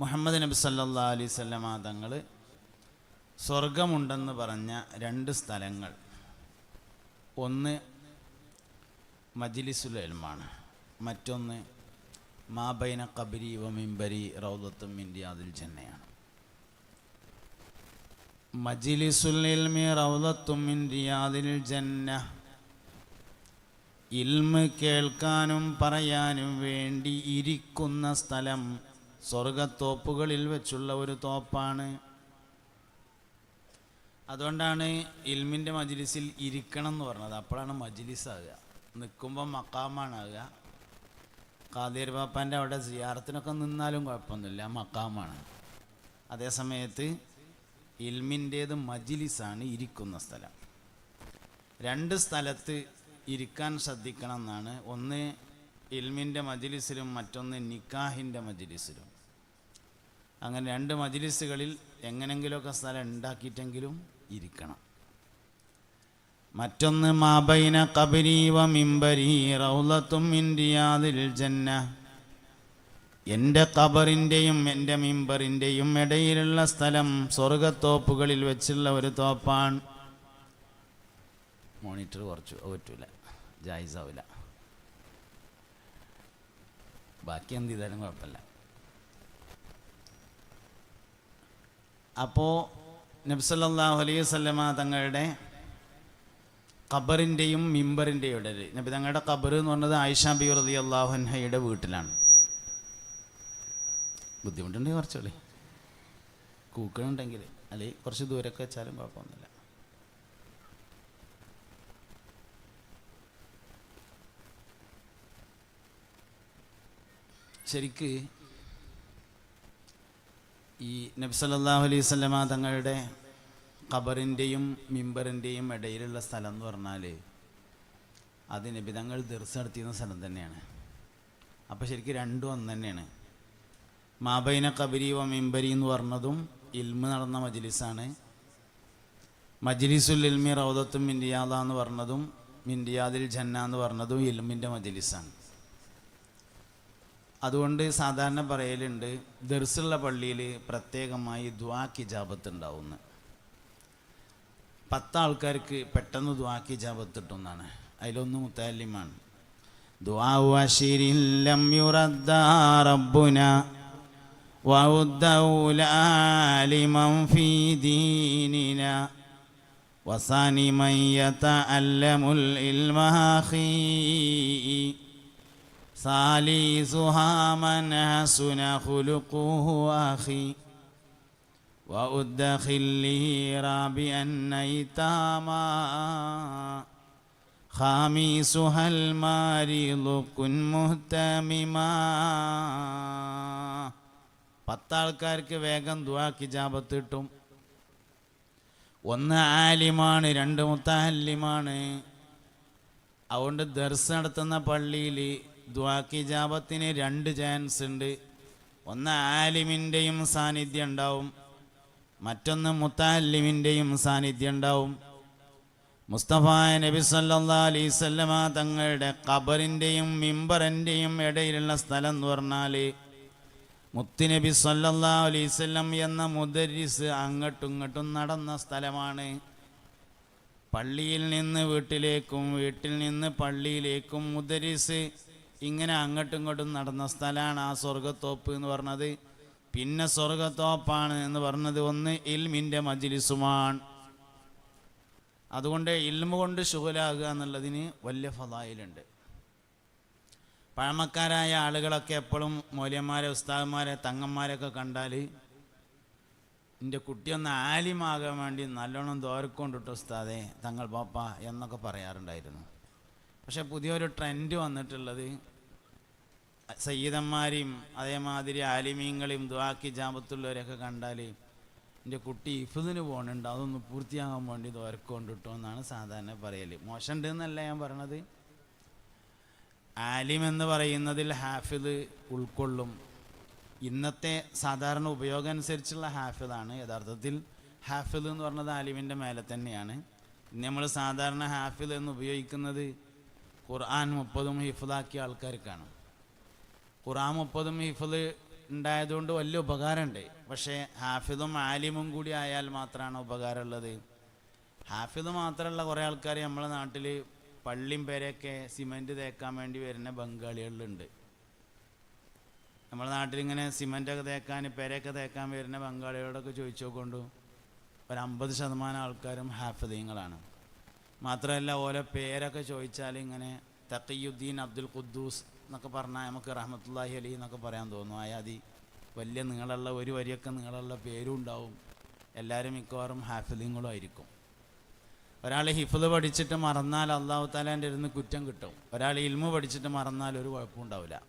മുഹമ്മദ് നബി സല്ലാ അലൈഹി സ്വല്ലമ തങ്ങൾ സ്വർഗമുണ്ടെന്ന് പറഞ്ഞ രണ്ട് സ്ഥലങ്ങൾ. ഒന്ന് മജ്ലിസുൽ എൽമാണ് മറ്റൊന്ന് മാബൈന കബരി വ മിംബരി റൗദത്തും ഇന്ത്യാദിൽ ജന്നയാണ്. മജ്ലിസുൽ ഇൽമി റൗദത്തും ജന്ന. ഇൽമ് കേൾക്കാനും പറയാനും വേണ്ടി ഇരിക്കുന്ന സ്ഥലം സ്വർഗത്തോപ്പുകളിൽ വെച്ചുള്ള ഒരു തോപ്പാണ്. അതുകൊണ്ടാണ് ഇൽമിന്റെ മജിലിസിൽ ഇരിക്കണം എന്ന് പറഞ്ഞത്. അപ്പോഴാണ് മജിലിസ് ആകുക. നിൽക്കുമ്പോൾ മക്കാമാണാകുക ഖാദീർ പാപ്പാന്റെ അവിടെ സിയാറത്തിനൊക്കെ നിന്നാലും കുഴപ്പമൊന്നുമില്ല മക്കാമാണ് അതേ സമയത്ത് ഇൽമിന്റേത് മജിലിസാണ് ഇരിക്കുന്ന സ്ഥലം. രണ്ട് സ്ഥലത്ത് ഇരിക്കാൻ ശ്രദ്ധിക്കണം എന്നാണ്. ഒന്ന് ഇൽമിന്റെ മജിലിസിലും മറ്റൊന്ന് നിക്കാഹിന്റെ മജിലിസിലും. അങ്ങനെ രണ്ട് മജിലിസുകളിൽ എങ്ങനെങ്കിലുമൊക്കെ സ്ഥലം ഉണ്ടാക്കിയിട്ടെങ്കിലും ഇരിക്കണം. മറ്റൊന്ന് മാബൈന കബരീവ മിംബരി റൗലത്തും ഇന്ത്യാദിൽ ജന്ന. എന്റെ കബറിന്റെയും എന്റെ മിമ്പറിന്റെയും ഇടയിലുള്ള സ്ഥലം സ്വർഗത്തോപ്പുകളിൽ വെച്ചുള്ള ഒരു തോപ്പാണ്. മോണിറ്റർ കുറച്ചു പറ്റൂല ജായിസാവില്ല ബാക്കി എന്ത് ചെയ്താലും കുഴപ്പമില്ല. അപ്പോൾ നബ്സല്ലാഹു അലൈഹി വസല്ലമ തങ്ങളുടെ ഖബറിന്റെയും മിമ്പറിന്റെയും ഇടയിൽ നബി തങ്ങളുടെ ഖബർ എന്ന് പറഞ്ഞത് ആയിഷ ബി റതി അള്ളാഹുഹയുടെ വീട്ടിലാണ്. ബുദ്ധിമുട്ടുണ്ടെങ്കിൽ കുറച്ചുകൂടി. കൂക്കണുണ്ടെങ്കിൽ അല്ലെങ്കിൽ കുറച്ച് ദൂരമൊക്കെ വെച്ചാലും കുഴപ്പമൊന്നുമില്ല. ശരിക്ക് ഈ നബ്സല്ലാഹു അലൈഹി സ്വലമ തങ്ങളുടെ ഖബറിന്റെയും മിമ്പറിന്റെയും ഇടയിലുള്ള സ്ഥലം എന്ന് പറഞ്ഞാൽ അത് നബി തങ്ങൾ ദർസ് നടത്തിയിരുന്ന സ്ഥലം തന്നെയാണ്. അപ്പോൾ ശരിക്കും രണ്ടും ഒന്ന് തന്നെയാണ്. മാബൈന കബരി വ മിമ്പരി എന്ന് പറഞ്ഞതും ഇൽമ് നടന്ന മജ്ലിസാണ്. മജ്ലിസുൽ ഇൽമി റൗദത്തും മിൻഡിയാദ എന്ന് പറഞ്ഞതും മിൻഡിയാദിൽ ജന്ന എന്ന് പറഞ്ഞതും ഇൽമിന്റെ മജ്ലിസാണ്. അതുകൊണ്ട് സാധാരണ പറയലുണ്ട് ദർസുള്ള പള്ളിയിൽ പ്രത്യേകമായി ദ്വാക്കിജാപത്ത് ഉണ്ടാവുന്നു പത്ത് ആൾക്കാർക്ക് പെട്ടെന്ന് ദ്വാക്കിജാപത്ത് കിട്ടുന്നതാണ് അതിലൊന്ന് മുത്താലിമാണ്. ദ്വാശിരില്ലം ഫീ വസാനി അല്ലമുൽ ഇൽമഹാഖീ ثالثها من حسن خلقه أخي وأدخل لي رابعا نيتاما خامسها المريض كن مهتمما പത്താൾക്കാർക്ക് വേഗം ദുവാക്കി ജാപത്ത് കിട്ടും ഒന്ന് ആലിമാണ് രണ്ട് മുത്താഹല്ലിമാണ് അതുകൊണ്ട് ദർസ് നടത്തുന്ന പള്ളിയിൽ ദ്വാക്കി ജാപത്തിന് രണ്ട് ചാൻസ് ഉണ്ട്. ഒന്ന് ആലിമിന്റെയും സാന്നിധ്യം ഉണ്ടാവും. മറ്റൊന്ന് മുത്താലിമിന്റെയും സാന്നിധ്യം ഉണ്ടാവും. മുസ്തഫ നബി സല്ലാ അലൈസല്ലമ തങ്ങളുടെ ഖബറിന്റെയും മിമ്പറിന്റെയും ഇടയിലുള്ള സ്ഥലം എന്ന് പറഞ്ഞാൽ മുത്തുനബി സല്ലാ അലൈവല്ലം എന്ന മുദരിസ് അങ്ങോട്ടും ഇങ്ങോട്ടും നടന്ന സ്ഥലമാണ്. പള്ളിയിൽ നിന്ന് വീട്ടിലേക്കും വീട്ടിൽ നിന്ന് പള്ളിയിലേക്കും മുദരിസ് ഇങ്ങനെ അങ്ങോട്ടും ഇങ്ങോട്ടും നടന്ന സ്ഥലമാണ് ആ സ്വർഗത്തോപ്പ് എന്ന് പറഞ്ഞത്. പിന്നെ സ്വർഗത്തോപ്പാണ് എന്ന് പറഞ്ഞത് ഒന്ന് ഇൽമിന്റെ മജിലിസുമാണ് അതുകൊണ്ട് ഇൽമ കൊണ്ട് ശുഖലാകുക എന്നുള്ളതിന് വലിയ ഫലായിലുണ്ട്. പഴമക്കാരായ ആളുകളൊക്കെ എപ്പോഴും മൂല്യന്മാരെ ഉസ്താദന്മാരെ തങ്ങന്മാരെയൊക്കെ കണ്ടാൽ എന്റെ കുട്ടിയൊന്ന് ആലിമാകാൻ വേണ്ടി നല്ലോണം ദോരക്കൊണ്ടിട്ട് ഉസ്താദേ തങ്ങൾ പാപ്പ എന്നൊക്കെ പറയാറുണ്ടായിരുന്നു. പക്ഷെ പുതിയൊരു ട്രെൻഡ് വന്നിട്ടുള്ളത് സയ്യിദന്മാരെയും അതേമാതിരി ആലിമീങ്ങളെയും ദ്വാക്കി ജാപത്തുള്ളവരെയൊക്കെ കണ്ടാൽ എന്റെ കുട്ടി ഇഫുദിന് പോകണുണ്ട് അതൊന്ന് പൂർത്തിയാകാൻ വേണ്ടി ദോരക്കൊണ്ടിട്ടോ എന്നാണ് സാധാരണ പറയൽ മോശമുണ്ട് എന്നല്ല ഞാൻ പറയണത്. ആലിം എന്ന് പറയുന്നതിൽ ഹാഫിദ് ഉൾക്കൊള്ളും. ഇന്നത്തെ സാധാരണ ഉപയോഗം അനുസരിച്ചുള്ള ഹാഫിദാണ്. യഥാർത്ഥത്തിൽ ഹാഫിദ് എന്ന് പറഞ്ഞത് ആലിമിന്റെ മേലെ തന്നെയാണ്. നമ്മൾ സാധാരണ ഹാഫിദ് എന്ന് ഉപയോഗിക്കുന്നത് ഖുർആൻ മുപ്പതും ആൾക്കാർ ആൾക്കാർക്കാണ്. ഖുർആൻ മുപ്പതും ഹിഫിദ് ഉണ്ടായതുകൊണ്ട് വലിയ ഉപകാരമുണ്ട്. പക്ഷേ ഹാഫിദും ആലിമും കൂടി ആയാൽ മാത്രമാണ് ഉപകാരമുള്ളത്. ഹാഫിദ് മാത്രമുള്ള കുറേ ആൾക്കാർ നമ്മളെ നാട്ടിൽ പള്ളിയും പേരെയൊക്കെ സിമന്റ് തേക്കാൻ വേണ്ടി വരുന്ന ബംഗാളികളിലുണ്ട് നമ്മളെ നാട്ടിൽ ഇങ്ങനെ സിമന്റൊക്കെ തേക്കാൻ പേരൊക്കെ തേക്കാൻ വരുന്ന ബംഗാളികളോടൊക്കെ ചോദിച്ചു നോക്കൊണ്ടു ഒരു അമ്പത് ശതമാനം ആൾക്കാരും ഹാഫിദീങ്ങളാണ്. മാത്രമല്ല ഓരോ പേരൊക്കെ ചോദിച്ചാൽ ഇങ്ങനെ തക്കീയുദ്ദീൻ അബ്ദുൽ ഖുദ്ദൂസ് എന്നൊക്കെ പറഞ്ഞാൽ നമുക്ക് റഹ്മത്തുല്ലാഹി അലി എന്നൊക്കെ പറയാൻ തോന്നും. അയാതി വലിയ നീളമുള്ള ഒരു വരിയൊക്കെ നീളമുള്ള പേരും ഉണ്ടാവും. എല്ലാവരും മിക്കവാറും ഹാഫിലിങ്ങളും ആയിരിക്കും. ഒരാൾ ഹിഫ്ദ് പഠിച്ചിട്ട് മറന്നാൽ അള്ളാഹു താലാന്റെ ഇരുന്ന് കുറ്റം കിട്ടും. ഒരാൾ ഇൽമു പഠിച്ചിട്ട് മറന്നാൽ ഒരു കുഴപ്പവും ഉണ്ടാവില്ല.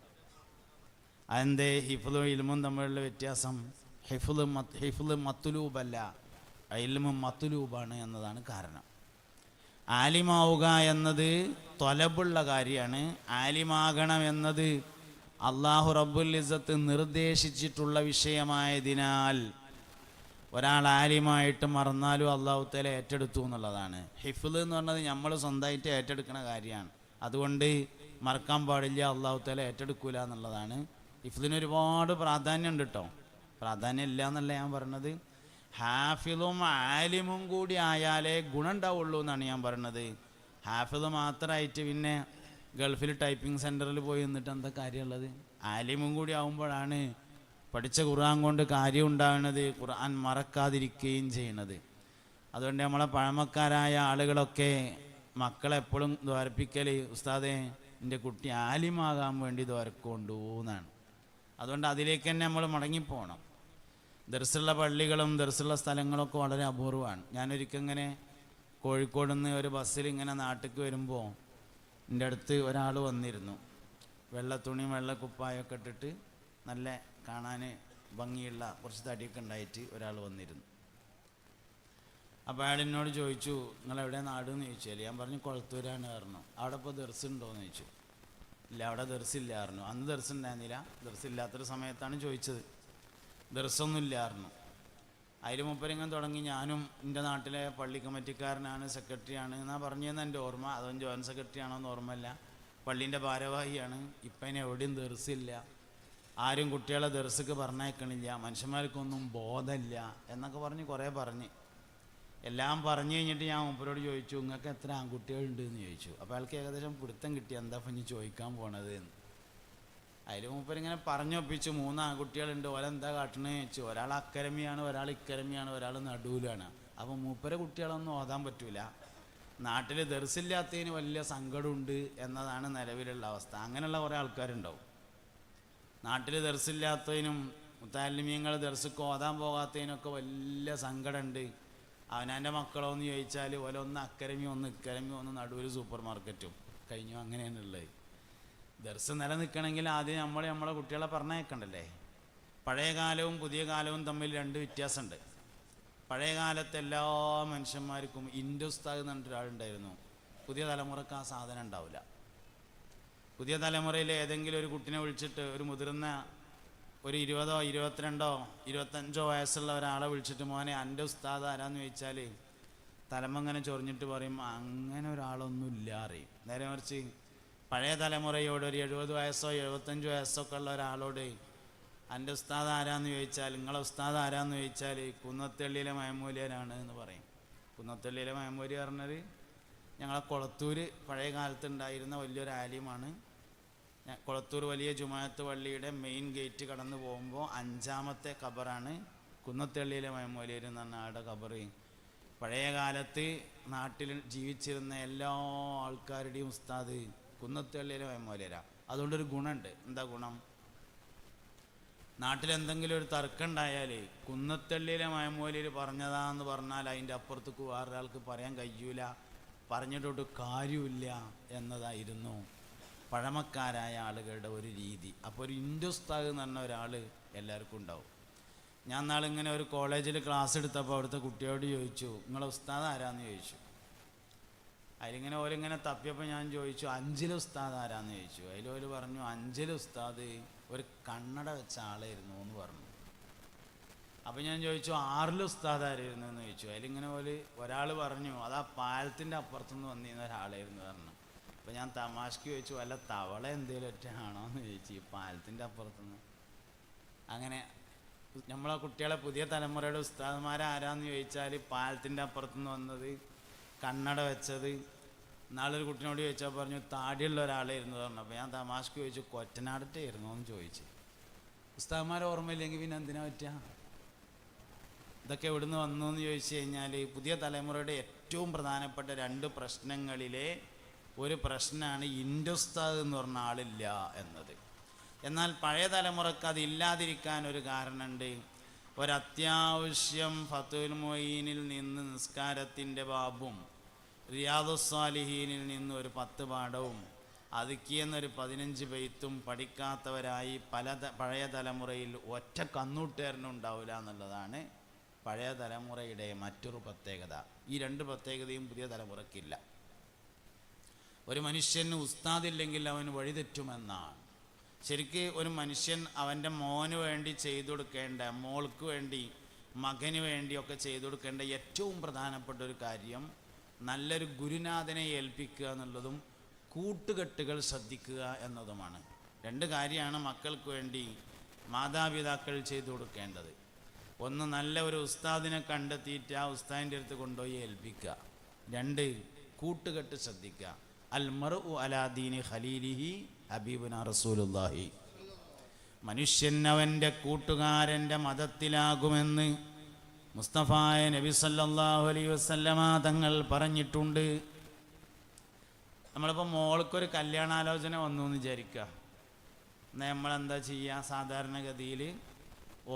അതെന്തേ? ഹിഫ്ലും ഇൽമും തമ്മിലുള്ള വ്യത്യാസം ഹിഫ്ല് മത്ത് ഹിഫ്ല് മത്തുലൂബല്ല ഇൽമും മത്തുലൂബാണ് എന്നതാണ് കാരണം. ആലിമാവുക എന്നത് തൊലബുള്ള കാര്യമാണ് ആലിമാകണം എന്നത് അള്ളാഹു റബ്ബുൽ ഇസത്ത് നിർദ്ദേശിച്ചിട്ടുള്ള വിഷയമായതിനാൽ ഒരാൾ ആലിമായിട്ട് മറന്നാലും അള്ളാഹു തല ഏറ്റെടുത്തു എന്നുള്ളതാണ്. ഹിഫിൽ എന്ന് പറഞ്ഞത് നമ്മൾ സ്വന്തമായിട്ട് ഏറ്റെടുക്കുന്ന കാര്യമാണ് അതുകൊണ്ട് മറക്കാൻ പാടില്ല അള്ളാഹു തല ഏറ്റെടുക്കൂല എന്നുള്ളതാണ്. ഹിഫിലിന് ഒരുപാട് പ്രാധാന്യം ഉണ്ട് കേട്ടോ പ്രാധാന്യം ഇല്ല എന്നല്ല ഞാൻ പറഞ്ഞത്. ഹാഫിളും ആലിമും കൂടി ആയാലേ ഗുണം ഉണ്ടാവുള്ളൂ എന്നാണ് ഞാൻ പറഞ്ഞത് ഹാഫിൾ മാത്രമായിട്ട് പിന്നെ ഗൾഫിൽ ടൈപ്പിംഗ് സെന്ററിൽ പോയി നിന്നിട്ട് എന്താ കാര്യമുള്ളത്? ആലിമും കൂടി ആവുമ്പോഴാണ് പഠിച്ച ഖുർആൻ കൊണ്ട് കാര്യം ഉണ്ടാകുന്നത് ഖുർആൻ മറക്കാതിരിക്കുകയും ചെയ്യണത്. അതുകൊണ്ട് നമ്മളെ പഴമക്കാരായ ആളുകളൊക്കെ മക്കളെപ്പോഴും ദ്വാരപ്പിക്കൽ ഉസ്താദെ എന്റെ കുട്ടി ആലിമാകാൻ വേണ്ടി ദ്വാരക്കൊണ്ടു എന്നാണ് അതുകൊണ്ട് അതിലേക്ക് തന്നെ നമ്മൾ മടങ്ങിപ്പോകണം ദർസുള്ള പള്ളികളും ദർസുള്ള സ്ഥലങ്ങളൊക്കെ വളരെ അപൂർവമാണ്. ഞാനൊരിക്കൽ ഇങ്ങനെ കോഴിക്കോട് നിന്ന് ഒരു ബസ്സിൽ ഇങ്ങനെ നാട്ടിലേക്ക് വരുമ്പോൾ എന്റെ അടുത്ത് ഒരാൾ വന്നിരുന്നു. വെള്ള തുണിയും വെള്ള കുപ്പായൊക്കെ ഇട്ടിട്ട് നല്ല കാണാൻ ഭംഗിയുള്ള കുറച്ച് തടിയൊക്കെ ഉണ്ടായിട്ട് ഒരാൾ വന്നിരുന്നു. അപ്പോൾ അയാൾ എന്നോട് ചോദിച്ചു നിങ്ങൾ എവിടെ എന്ന് ചോദിച്ചാൽ ഞാൻ പറഞ്ഞു കൊളത്തൂരാണ് പറഞ്ഞു. അവിടെ ഇപ്പോൾ ദർസ് ചോദിച്ചു. ഇല്ല അവിടെ ദർസില്ല അന്ന് ദർസ് ഉണ്ടായിരുന്നില്ല. ദർസ് ഇല്ലാത്തൊരു സമയത്താണ് ചോദിച്ചത്. ദർസൊന്നും ഇല്ലായിരുന്നു അതിൽ മുപ്പരിങ്ങനെ തുടങ്ങി. ഞാനും എന്റെ നാട്ടിലെ പള്ളി കമ്മിറ്റിക്കാരനാണ് സെക്രട്ടറിയാണ് എന്നാണ് പറഞ്ഞതെന്ന് എന്റെ ഓർമ്മ. അതും ജോയിന്റ് സെക്രട്ടറി ആണോ എന്ന് ഓർമ്മയില്ല. പള്ളീന്റെ ഭാരവാഹിയാണ്. ഇപ്പം എവിടെയും ദർസില്ല. ആരും കുട്ടികളെ ദർസക്ക് പറഞ്ഞേക്കണില്ല മനുഷ്യന്മാർക്കൊന്നും ബോധമില്ല എന്നൊക്കെ പറഞ്ഞ് കുറേ പറഞ്ഞ്. എല്ലാം പറഞ്ഞു കഴിഞ്ഞിട്ട് ഞാൻ മൂപ്പരോട് ചോദിച്ചു നിങ്ങൾക്ക് എത്ര ആൺകുട്ടികളുണ്ട്? എന്ന് ചോദിച്ചു. അപ്പോൾ അയാൾക്ക് ഏകദേശം പിടുത്തം കിട്ടി. എന്താ പഞ്ഞ് ചോദിക്കാൻ പോണത് എന്ന്. അതിൽ മൂപ്പരിങ്ങനെ പറഞ്ഞൊപ്പിച്ച് മൂന്ന് ആൺകുട്ടികളുണ്ട് ഓലെന്താ കാട്ടണേ? വെച്ചു ഒരാൾ അക്കരമിയാണ് ഒരാൾ ഇക്കരമിയാണ് ഒരാൾ നടുവിലാണ്. അപ്പോൾ മൂപ്പരെ കുട്ടികളൊന്നും ഓതാൻ പറ്റൂല. നാട്ടിൽ ദർസില്ലാത്തതിന് വലിയ സങ്കടമുണ്ട് എന്നതാണ് നിലവിലുള്ള അവസ്ഥ. അങ്ങനെയുള്ള കുറേ ആൾക്കാരുണ്ടാവും. നാട്ടിൽ ദർസില്ലാത്തതിനും മുത്താലിമ്യങ്ങൾ ദർസിക്ക് ഓതാൻ പോകാത്തതിനൊക്കെ വലിയ സങ്കടമുണ്ട് അവനാന്റെ മക്കളോ എന്ന് ചോദിച്ചാൽ ഓല ഒന്ന് അക്കരമി ഒന്ന് ഇക്കരമി ഒന്ന് നടുവിൽ സൂപ്പർ മാർക്കറ്റും കഴിഞ്ഞു അങ്ങനെയാണ് ഉള്ളത്. ദർസ് നിലനിൽക്കണമെങ്കിൽ ആദ്യം നമ്മൾ നമ്മളെ കുട്ടികളെ പറഞ്ഞേക്കണ്ടല്ലേ പഴയ കാലവും പുതിയ കാലവും തമ്മിൽ രണ്ട് വ്യത്യാസമുണ്ട്. പഴയ കാലത്ത് എല്ലാ മനുഷ്യന്മാർക്കും ഇൻഡുസ്താഗ് എന്ന് പറഞ്ഞിട്ട് ഒരാളുണ്ടായിരുന്നു. പുതിയ തലമുറയ്ക്ക് ആ സാധനം ഉണ്ടാവില്ല. പുതിയ തലമുറയിലെ ഏതെങ്കിലും ഒരു കുട്ടിനെ വിളിച്ചിട്ട് ഒരു മുതിർന്ന ഒരു ഇരുപതോ ഇരുപത്തിരണ്ടോ ഇരുപത്തഞ്ചോ വയസ്സുള്ള ഒരാളെ വിളിച്ചിട്ട് മോനെ എന്റെ ഉസ്താദ് ആരാന്ന് ചോദിച്ചാൽ തലമങ്ങനെ ചൊറിഞ്ഞിട്ട് പറയും അങ്ങനെ ഒരാളൊന്നും ഇല്ല അറിയും നേരെ മറിച്ച് പഴയ തലമുറയോട് ഒരു എഴുപത് വയസ്സോ എഴുപത്തഞ്ച് വയസ്സോ ഒക്കെ ഉള്ള ഒരാളോട് എന്റെ ഉസ്താദ് ആരാന്ന് ചോദിച്ചാൽ നിങ്ങളെ ഉസ്താദ് ആരാന്ന് ചോദിച്ചാൽ കുന്നത്തള്ളിയിലെ മയമൂലിയനാണ് എന്ന് പറയും. കുന്നത്തള്ളിയിലെ മയമൂലി പറഞ്ഞത് ഞങ്ങളെ കൊളത്തൂർ പഴയ കാലത്തുണ്ടായിരുന്ന വലിയൊരു ആലിമാണ്. കൊളത്തൂർ വലിയ ജുമായത്ത് പള്ളിയുടെ മെയിൻ ഗേറ്റ് കടന്നു പോകുമ്പോൾ അഞ്ചാമത്തെ ഖബറാണ് കുന്നത്തള്ളിയിലെ മയമൂലിയർ എന്ന് പറഞ്ഞ ആളുടെ ഖബറ്. പഴയ കാലത്ത് നാട്ടിൽ ജീവിച്ചിരുന്ന എല്ലാ ആൾക്കാരുടെയും ഉസ്താദ് കുന്നത്തള്ളിയിലെ മയമൂല്യരാ അതുകൊണ്ടൊരു ഗുണമുണ്ട്. എന്താ ഗുണം? നാട്ടിലെന്തെങ്കിലും ഒരു തർക്കം ഉണ്ടായാൽ കുന്നത്തള്ളിയിലെ മയമോലിയിൽ പറഞ്ഞതാന്ന് പറഞ്ഞാൽ അതിന്റെ അപ്പുറത്തേക്ക് വേറൊരാൾക്ക് പറയാൻ കഴിയൂല. പറഞ്ഞിട്ടൊട്ട് കാര്യമില്ല എന്നതായിരുന്നു പഴമക്കാരായ ആളുകളുടെ ഒരു രീതി. അപ്പോൾ ഒരു ഇൻഡുസ്താഗ് എന്ന് പറഞ്ഞ ഒരാൾ എല്ലാവർക്കും ഉണ്ടാവും. ഞാൻ നാളിങ്ങനെ ഒരു കോളേജിൽ ക്ലാസ് എടുത്തപ്പോൾ അവിടുത്തെ കുട്ടിയോട് ചോദിച്ചു നിങ്ങളെ ഉസ്താദ് ആരാന്ന് ചോദിച്ചു? അതിലിങ്ങനെ ഓരിങ്ങനെ തപ്പിയപ്പോൾ ഞാൻ ചോദിച്ചു അഞ്ചിൽ ഉസ്താദ് ആരാന്ന്? ചോദിച്ചു. അതിലോൽ പറഞ്ഞു അഞ്ചിൽ ഉസ്താദ് ഒരു കണ്ണട വെച്ച ആളായിരുന്നു എന്ന് പറഞ്ഞു. അപ്പം ഞാൻ ചോദിച്ചു ആറിൽ ഉസ്താദ് ആരായിരുന്നു? എന്ന് ചോദിച്ചു. അതിലിങ്ങനെ പോലെ ഒരാൾ പറഞ്ഞു അത് ആ പാലത്തിന്റെ അപ്പുറത്തുനിന്ന് വന്നിരുന്ന ഒരാളായിരുന്നു പറഞ്ഞു. അപ്പം ഞാൻ തമാശക്ക് ചോദിച്ചു വല്ല തവള എന്തെങ്കിലും ഒറ്റ ആണോ? എന്ന് ചോദിച്ചു ഈ പാലത്തിന്റെ അപ്പുറത്തുനിന്ന്. അങ്ങനെ നമ്മളെ കുട്ടികളെ പുതിയ തലമുറയുടെ ഉസ്താദ്മാരാരാന്ന് ചോദിച്ചാൽ പാലത്തിന്റെ അപ്പുറത്തുനിന്ന് വന്നത് കണ്ണട വെച്ചത്. നാളൊരു കുട്ടിനോട് ചോദിച്ചാൽ പറഞ്ഞു താടിയുള്ള ഒരാളായിരുന്നു പറഞ്ഞു അപ്പോൾ ഞാൻ തമാശക്ക് ചോദിച്ചു കൊറ്റനാടറ്റായിരുന്നു എന്ന് ചോദിച്ചു. ഉസ്താദ്മാരെ ഓർമ്മയില്ലെങ്കിൽ പിന്നെ എന്തിനാ പറ്റുക ഇതൊക്കെ എവിടുന്ന് വന്നു എന്ന് ചോദിച്ചു കഴിഞ്ഞാൽ പുതിയ തലമുറയുടെ ഏറ്റവും പ്രധാനപ്പെട്ട രണ്ട് പ്രശ്നങ്ങളിലെ ഒരു പ്രശ്നമാണ് ഇൻഡുസ്താദ് എന്ന് പറഞ്ഞ ആളില്ല എന്നത്. എന്നാൽ പഴയ തലമുറയ്ക്ക് അതില്ലാതിരിക്കാൻ ഒരു കാരണമുണ്ട്. ഒരത്യാവശ്യം ഫത്തുൽ മൊയ്യനിൽ നിന്ന് നിസ്കാരത്തിന്റെ ബാബും റിയാദുസ്സാലിഹീനിൽ നിന്ന് ഒരു പത്ത് പാഠവും അതുക്കിയെന്നൊരു പതിനഞ്ച് പെയ്ത്തും പഠിക്കാത്തവരായി പല പഴയ തലമുറയിൽ ഒറ്റ കന്നൂട്ടേറിനും ഉണ്ടാവില്ല എന്നുള്ളതാണ് പഴയ തലമുറയുടെ മറ്റൊരു പ്രത്യേകത. ഈ രണ്ട് പ്രത്യേകതയും പുതിയ തലമുറക്കില്ല. ഒരു മനുഷ്യന് ഉസ്താദില്ലെങ്കിൽ അവൻ വഴിതെറ്റുമെന്നാണ്. ശരിക്ക് ഒരു മനുഷ്യൻ അവന്റെ മോന് വേണ്ടി ചെയ്തു കൊടുക്കേണ്ട മോൾക്ക് വേണ്ടി മകന് വേണ്ടിയൊക്കെ ചെയ്തു കൊടുക്കേണ്ട ഏറ്റവും പ്രധാനപ്പെട്ട ഒരു കാര്യം നല്ലൊരു ഗുരുനാഥനെ ഏൽപ്പിക്കുക എന്നുള്ളതും കൂട്ടുകെട്ടുകൾ ശ്രദ്ധിക്കുക എന്നതുമാണ്. രണ്ട് കാര്യമാണ് മക്കൾക്ക് വേണ്ടി മാതാപിതാക്കൾ ചെയ്തു കൊടുക്കേണ്ടത്. ഒന്ന് നല്ല ഒരു ഉസ്താദിനെ കണ്ടെത്തിയിട്ട് ആ ഉസ്താദിന്റെ അടുത്ത് കൊണ്ടുപോയി ഏൽപ്പിക്കുക. രണ്ട് കൂട്ടുകെട്ട് ശ്രദ്ധിക്കുക. അൽ മറു അലാദീനി ഖലീലിഹി ഹബീബുന റസൂലുല്ലാഹി മനുഷ്യൻ അവന്റെ കൂട്ടുകാരന്റെ മതത്തിലാകുമെന്ന് മുസ്തഫായ നബി സല്ലാഹു അലൈ വസല്ലമ തങ്ങൾ പറഞ്ഞിട്ടുണ്ട്. നമ്മളിപ്പോൾ മോൾക്കൊരു കല്യാണാലോചന വന്നു എന്ന് വിചാരിക്കുക എന്നാൽ നമ്മളെന്താ ചെയ്യുക സാധാരണഗതിയിൽ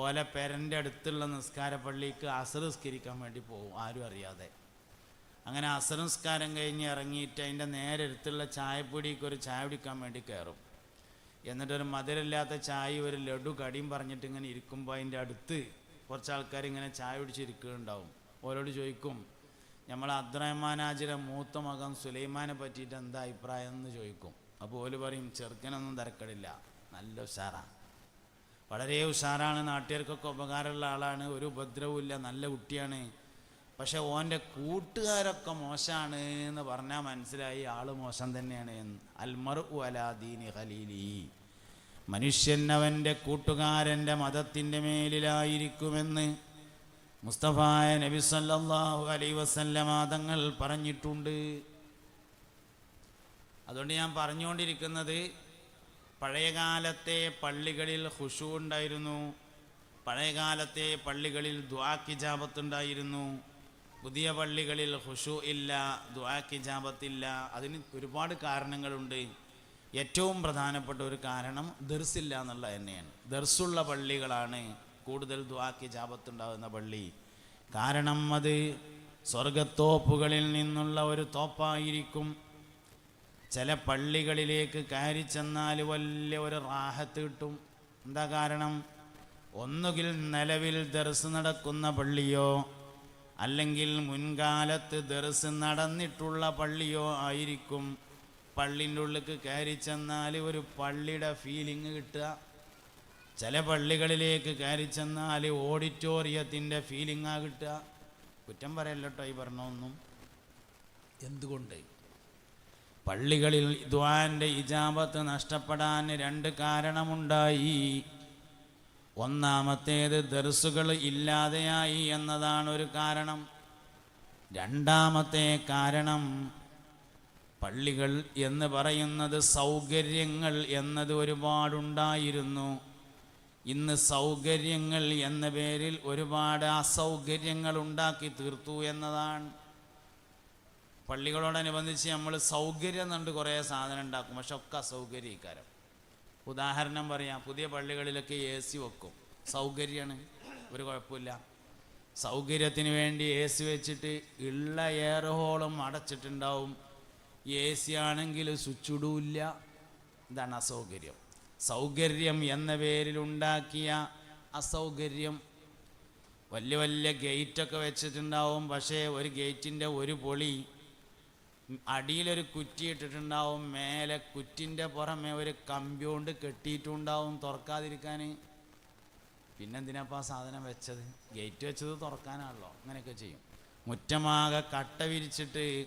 ഓല പെരന്റെ അടുത്തുള്ള നിസ്കാര പള്ളിക്ക് അസർ നിസ്കരിക്കാൻ വേണ്ടി പോകും ആരും അറിയാതെ. അങ്ങനെ അസർ കഴിഞ്ഞ് ഇറങ്ങിയിട്ട് അതിന്റെ നേരെ അടുത്തുള്ള ചായപ്പൊടിക്ക് ഒരു ചായ കുടിക്കാൻ വേണ്ടി കയറും. എന്നിട്ടൊരു മധുരമില്ലാത്ത ചായ ഒരു ലഡു കടിയും പറഞ്ഞിട്ട് ഇങ്ങനെ ഇരിക്കുമ്പോൾ അതിന്റെ അടുത്ത് കുറച്ച് ആൾക്കാർ ഇങ്ങനെ ചായ കുടിച്ചിരിക്കുന്നുണ്ടാവും ഓരോട് ചോദിക്കും നമ്മൾ അബ്ദുറഹ്മാനാജിയുടെ മൂത്ത മകൻ സുലൈമാനെ പറ്റിയിട്ട് എന്താ അഭിപ്രായം? എന്ന് ചോദിക്കും. അപ്പോൾ ഓൽ പറയും ചെറുക്കനൊന്നും തിരക്കടില്ല. നല്ല ഉഷാറാണ് വളരെ ഉഷാറാണ്. നാട്ടുകാർക്കൊക്കെ ഉപകാരമുള്ള ആളാണ്. ഒരു ഉപദ്രവമില്ല. നല്ല കുട്ടിയാണ്. പക്ഷെ ഓന്റെ കൂട്ടുകാരൊക്കെ മോശമാണ് എന്ന് പറഞ്ഞാൽ മനസ്സിലായി. ആൾ മോശം തന്നെയാണ്. അൽമർ അലാദീനി ഖലീലി. മനുഷ്യൻ അവന്റെ കൂട്ടുകാരന്റെ മതത്തിന്റെ മേലിലായിരിക്കുമെന്ന് മുസ്തഫായ നബി സല്ലാഹു അലൈ വസല്ലമ തങ്ങൾ പറഞ്ഞിട്ടുണ്ട്. അതുകൊണ്ട് ഞാൻ പറഞ്ഞുകൊണ്ടിരിക്കുന്നത് പഴയകാലത്തെ പള്ളികളിൽ ഹുഷു ഉണ്ടായിരുന്നു പഴയകാലത്തെ പള്ളികളിൽ ദ്വാക്കിജാപത്തുണ്ടായിരുന്നു പുതിയ പള്ളികളിൽ ഹുഷു ഇല്ല ദ്വാക്കിജാപത്തില്ല അതിന് ഒരുപാട് കാരണങ്ങളുണ്ട്. ഏറ്റവും പ്രധാനപ്പെട്ട ഒരു കാരണം ദർസില്ല എന്നുള്ള തന്നെയാണ് ദർസുള്ള പള്ളികളാണ് കൂടുതൽ ദ്വാക്കിജാബത്തുണ്ടാകുന്ന പള്ളി. കാരണം അത് സ്വർഗത്തോപ്പുകളിൽ നിന്നുള്ള ഒരു തോപ്പായിരിക്കും. ചില പള്ളികളിലേക്ക് കയറി ചെന്നാൽ വലിയ ഒരു റാഹത്ത് കിട്ടും. എന്താ കാരണം? ഒന്നുകിൽ നിലവിൽ ദർസ് നടക്കുന്ന പള്ളിയോ അല്ലെങ്കിൽ മുൻകാലത്ത് ദർസ് നടന്നിട്ടുള്ള പള്ളിയോ ആയിരിക്കും. പള്ളിന്റെ ഉള്ളിലേക്ക് കയറി ചെന്നാൽ ഒരു പള്ളിയുടെ ഫീലിംഗ് കിട്ടുക. ചില പള്ളികളിലേക്ക് കയറി ചെന്നാൽ ഓഡിറ്റോറിയത്തിന്റെ ഫീലിംഗാ കിട്ടുക. കുറ്റം പറയല്ലേട്ടോ ഈ പറഞ്ഞൊന്നും എന്തുകൊണ്ട്? പള്ളികളിൽ ഇദ്വാന്റെ ഇജാബത്ത് നഷ്ടപ്പെടാൻ രണ്ട് കാരണമുണ്ടായി. ഒന്നാമത്തേത് ദർസുകൾ ഇല്ലാതെയായി എന്നതാണ് ഒരു കാരണം. രണ്ടാമത്തെ കാരണം പള്ളികൾ എന്ന് പറയുന്നത് സൗകര്യങ്ങൾ എന്നത് ഒരുപാടുണ്ടായിരുന്നു. ഇന്ന് സൗകര്യങ്ങൾ എന്ന പേരിൽ ഒരുപാട് അസൗകര്യങ്ങൾ ഉണ്ടാക്കി തീർത്തു എന്നതാണ്. പള്ളികളോടനുബന്ധിച്ച് നമ്മൾ സൗകര്യം എന്നുണ്ട് കുറേ സാധനം ഉണ്ടാക്കും പക്ഷെ ഒക്കെ അസൗകര്യക്കാരം. ഉദാഹരണം പറയാം പുതിയ പള്ളികളിലൊക്കെ എ സി വെക്കും. സൗകര്യമാണ് ഒരു കുഴപ്പമില്ല. സൗകര്യത്തിന് വേണ്ടി എ സി വെച്ചിട്ട് ഉള്ള എയർ ഹോളും അടച്ചിട്ടുണ്ടാവും. എ സി ആണെങ്കിൽ സ്വിച്ചിടൂല്ല. ഇതാണ് അസൗകര്യം. സൗകര്യം എന്ന പേരിലുണ്ടാക്കിയ അസൗകര്യം വലിയ വലിയ ഗേറ്റൊക്കെ വെച്ചിട്ടുണ്ടാവും. പക്ഷേ ഒരു ഗേറ്റിന്റെ ഒരു പൊളി അടിയിലൊരു കുറ്റി ഇട്ടിട്ടുണ്ടാവും മേലെ കുറ്റിന്റെ പുറമെ ഒരു കമ്പി കൊണ്ട് കെട്ടിയിട്ടുണ്ടാവും തുറക്കാതിരിക്കാൻ പിന്നെന്തിനാപ്പോൾ ആ സാധനം വെച്ചത്? ഗേറ്റ് വെച്ചത് തുറക്കാനാണല്ലോ. അങ്ങനെയൊക്കെ ചെയ്യും. മുറ്റമാകെ കട്ട വിരിച്ചിട്ട്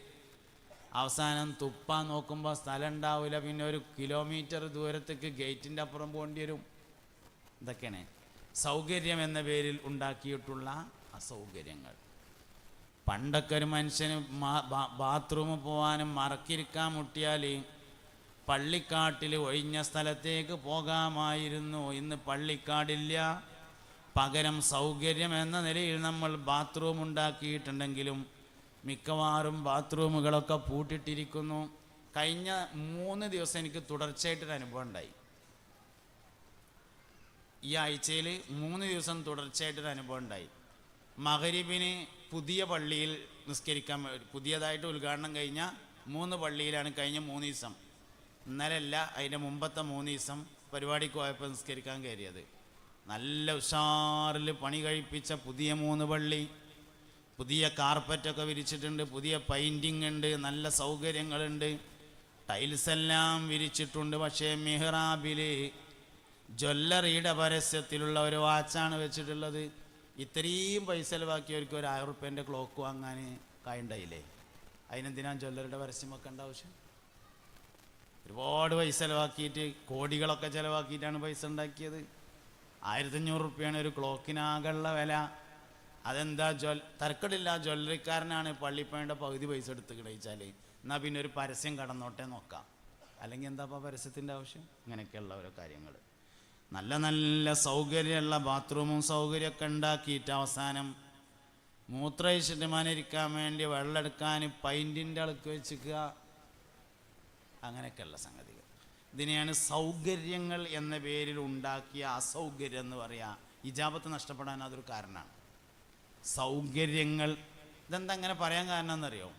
അവസാനം തുപ്പാൻ നോക്കുമ്പോൾ സ്ഥലം ഉണ്ടാവില്ല പിന്നെ ഒരു കിലോമീറ്റർ ദൂരത്തേക്ക് ഗേറ്റിന്റെ അപ്പുറം പോകേണ്ടി വരും. ഇതൊക്കെയാണ്. സൗകര്യം എന്ന പേരിൽ ഉണ്ടാക്കിയിട്ടുള്ള അസൗകര്യങ്ങൾ. പണ്ടൊക്കെ ഒരു മനുഷ്യന് ബാത്റൂമിൽ പോകാനും മറക്കിരിക്കാൻ മുട്ടിയാൽ പള്ളിക്കാട്ടിൽ ഒഴിഞ്ഞ സ്ഥലത്തേക്ക് പോകാമായിരുന്നു. ഇന്ന് പള്ളിക്കാടില്ല. പകരം സൗകര്യം എന്ന നിലയിൽ നമ്മൾ ബാത്റൂം ഉണ്ടാക്കിയിട്ടുണ്ടെങ്കിലും മിക്കവാറും ബാത്റൂമുകളൊക്കെ പൂട്ടിട്ടിരിക്കുന്നു. കഴിഞ്ഞ മൂന്ന് ദിവസം എനിക്ക് തുടർച്ചയായിട്ടൊരു അനുഭവം ഉണ്ടായി. ഈ ആഴ്ചയിൽ മൂന്ന് ദിവസം തുടർച്ചയായിട്ടൊരു അനുഭവം ഉണ്ടായി. മഹരിബിന് പുതിയ പള്ളിയിൽ നിസ്കരിക്കാൻ പുതിയതായിട്ട് ഉദ്ഘാടനം കഴിഞ്ഞ മൂന്ന് പള്ളിയിലാണ് കഴിഞ്ഞ മൂന്ന് ദിവസം. ഇന്നലല്ല അതിന്റെ മുമ്പത്തെ മൂന്ന് ദിവസം പരിപാടിക്ക് പോയപ്പോൾ നിസ്കരിക്കാൻ കയറിയത്. നല്ല ഉഷാറിൽ പണി കഴിപ്പിച്ച പുതിയ മൂന്ന് പള്ളി. പുതിയ കാർപ്പറ്റൊക്കെ വിരിച്ചിട്ടുണ്ട് പുതിയ പെയിന്റിങ് ഉണ്ട് നല്ല സൗകര്യങ്ങളുണ്ട്. ടൈൽസ് എല്ലാം വിരിച്ചിട്ടുണ്ട് പക്ഷേ മെഹ്റാബിൽ ജ്വല്ലറിയുടെ പരസ്യത്തിലുള്ള ഒരു വാച്ചാണ് വെച്ചിട്ടുള്ളത്. ഇത്രയും പൈസ ചിലവാക്കിയവർക്ക് ഒരു ആയിരം റുപ്യേന്റെ ക്ലോക്ക് വാങ്ങാൻ കായുണ്ടായില്ലേ? അതിനെന്തിനാ ജ്വല്ലറിയുടെ പരസ്യം വെക്കേണ്ട ആവശ്യം? ഒരുപാട് പൈസ ചിലവാക്കിയിട്ട് കോടികളൊക്കെ ചിലവാക്കിയിട്ടാണ് പൈസ ഉണ്ടാക്കിയത്. ആയിരത്തഞ്ഞൂറ് റുപ്യാണ് ഒരു ക്ലോക്കിനാകെയുള്ള വില. അതെന്താ ജ്വൽ തരക്കടില്ല ജ്വല്ലറിക്കാരനാണ് പള്ളിപ്പണിയുടെ പകുതി പൈസ എടുത്ത് കിടയിച്ചാൽ എന്നാൽ പിന്നെ ഒരു പരസ്യം കടന്നോട്ടെ നോക്കാം. അല്ലെങ്കിൽ എന്താ ഇപ്പോൾ പരസ്യത്തിന്റെ ആവശ്യം? ഇങ്ങനെയൊക്കെയുള്ള ഓരോ കാര്യങ്ങൾ നല്ല നല്ല സൗകര്യമുള്ള ബാത്റൂമും സൗകര്യമൊക്കെ ഉണ്ടാക്കിയിട്ട് അവസാനം മൂത്രയിച്ചിട്ടുമാനിരിക്കാൻ വേണ്ടി വെള്ളം എടുക്കാൻ പൈന്റിന്റെ അളക്ക് വെച്ചിക്കുക. അങ്ങനെയൊക്കെയുള്ള സംഗതികൾ. ഇതിനെയാണ് സൗകര്യങ്ങൾ എന്ന പേരിൽ ഉണ്ടാക്കിയ അസൗകര്യം എന്ന് പറയുക ഇജാപത്ത് നഷ്ടപ്പെടാൻ അതൊരു കാരണമാണ് സൗകര്യങ്ങൾ. ഇതെന്താ അങ്ങനെ പറയാൻ കാരണം എന്നറിയോ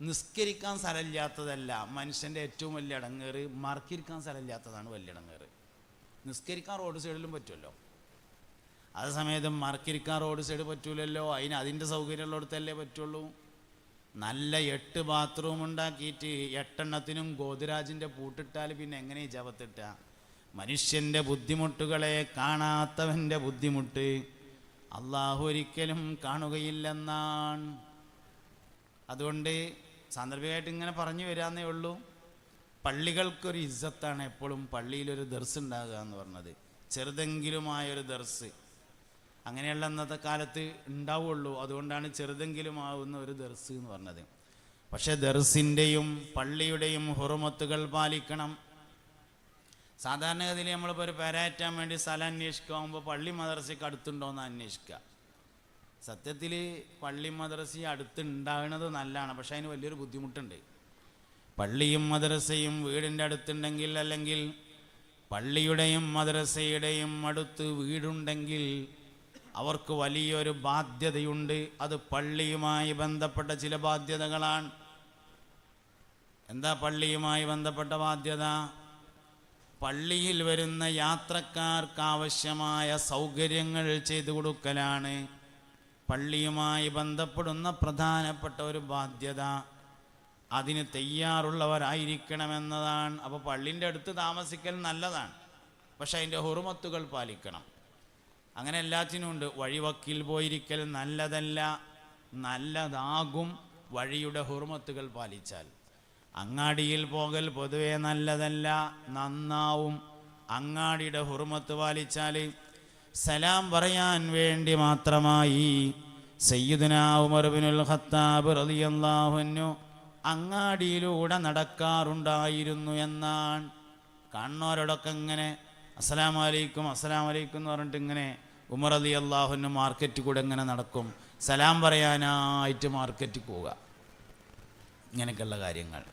നിസ്കരിക്കാൻ സ്ഥലമില്ലാത്തതല്ല. മനുഷ്യന്റെ ഏറ്റവും വലിയ ഇടങ്ങേറ് മറക്കിരിക്കാൻ സ്ഥലമില്ലാത്തതാണ് വലിയ ഇടങ്ങേറ്. നിസ്കരിക്കാൻ റോഡ് സൈഡിലും പറ്റുമല്ലോ അതേ സമയത്ത് മറക്കിരിക്കാൻ റോഡ് സൈഡ് പറ്റൂലല്ലോ. അതിന് അതിന്റെ സൗകര്യമുള്ളിടത്തല്ലേ പറ്റുള്ളൂ. നല്ല എട്ട് ബാത്റൂം ഉണ്ടാക്കിയിട്ട് എട്ടെണ്ണത്തിനും ഗോതിരാജിന്റെ പൂട്ടിട്ടാൽ പിന്നെ എങ്ങനെ ജപത്തിട്ട മനുഷ്യന്റെ ബുദ്ധിമുട്ടുകളെ കാണാത്തവന്റെ ബുദ്ധിമുട്ട്. അള്ളാഹു ഒരിക്കലും കാണുകയില്ലെന്നാണ്. അതുകൊണ്ട് സാന്ദർഭികമായിട്ട് ഇങ്ങനെ പറഞ്ഞു വരാന്നേ ഉള്ളൂ. പള്ളികൾക്കൊരു ഇജ്ജത്താണ് എപ്പോഴും പള്ളിയിലൊരു ദർസ് ഉണ്ടാകുക എന്ന് പറഞ്ഞത്. ചെറുതെങ്കിലുമായൊരു ദർസ്. അങ്ങനെയുള്ള അന്നത്തെ കാലത്ത് ഉണ്ടാവുള്ളൂ. അതുകൊണ്ടാണ് ചെറുതെങ്കിലും ആവുന്ന ഒരു ദർസ് എന്ന് പറഞ്ഞത്. പക്ഷേ ദർസിന്റെയും പള്ളിയുടെയും ഹുറുമത്തുകൾ പാലിക്കണം. സാധാരണഗതിയിൽ നമ്മളിപ്പോൾ ഒരു പെരാറ്റാൻ വേണ്ടി സ്ഥലം അന്വേഷിക്കുമ്പോൾ പള്ളി മദ്രസയ്ക്ക് അടുത്തുണ്ടോ എന്ന് അന്വേഷിക്കുക. സത്യത്തിൽ പള്ളി മദ്രസ അടുത്തുണ്ടാകുന്നത് നല്ലതാണ് പക്ഷെ അതിന് വലിയൊരു ബുദ്ധിമുട്ടുണ്ട്. പള്ളിയും മദ്രസയും വീടിന്റെ അടുത്തുണ്ടെങ്കിൽ അല്ലെങ്കിൽ പള്ളിയുടെയും മദ്രസയുടെയും അടുത്ത് വീടുണ്ടെങ്കിൽ അവർക്ക് വലിയൊരു ബാധ്യതയുണ്ട്. അത് പള്ളിയുമായി ബന്ധപ്പെട്ട ചില ബാധ്യതകളാണ്. എന്താ പള്ളിയുമായി ബന്ധപ്പെട്ട ബാധ്യത? പള്ളിയിൽ വരുന്ന യാത്രക്കാർക്കാവശ്യമായ സൗകര്യങ്ങൾ ചെയ്തു കൊടുക്കലാണ്. പള്ളിയുമായി ബന്ധപ്പെടുന്ന പ്രധാനപ്പെട്ട ഒരു ബാധ്യത അതിന് തയ്യാറുള്ളവരായിരിക്കണമെന്നതാണ്. അപ്പോൾ പള്ളിന്റെ അടുത്ത് താമസിക്കൽ നല്ലതാണ്. പക്ഷേ അതിന്റെ ഹുറുമത്തുകൾ പാലിക്കണം. അങ്ങനെ എല്ലാത്തിനും ഉണ്ട്. വഴിവക്കിൽ പോയിരിക്കൽ നല്ലതല്ല. നല്ലതാകും വഴിയുടെ ഹുറുമത്തുകൾ പാലിച്ചാൽ. അങ്ങാടിയിൽ പോകൽ പൊതുവെ നല്ലതല്ല നന്നാവും. അങ്ങാടിയുടെ ഹുർമത്ത് പാലിച്ചാൽ സലാം പറയാൻ വേണ്ടി മാത്രമായി. സയ്യിദുന ഉമർ ബിനുൽ ഖത്താബ് അങ്ങാടിയിലൂടെ നടക്കാറുണ്ടായിരുന്നു എന്നാണ്. കാണുന്നവരോടൊക്കെ ഇങ്ങനെ അസ്സലാം അലൈക്കും അസ്സലാം അലൈക്കും എന്ന് പറഞ്ഞിട്ട് ഇങ്ങനെ ഉമർ അലി അള്ളാഹുവിന് മാർക്കറ്റിൽ കൂടെ ഇങ്ങനെ നടക്കും. സലാം പറയാനായിട്ട് മാർക്കറ്റിൽ പോവുക. ഇങ്ങനെയൊക്കെയുള്ള കാര്യങ്ങൾ.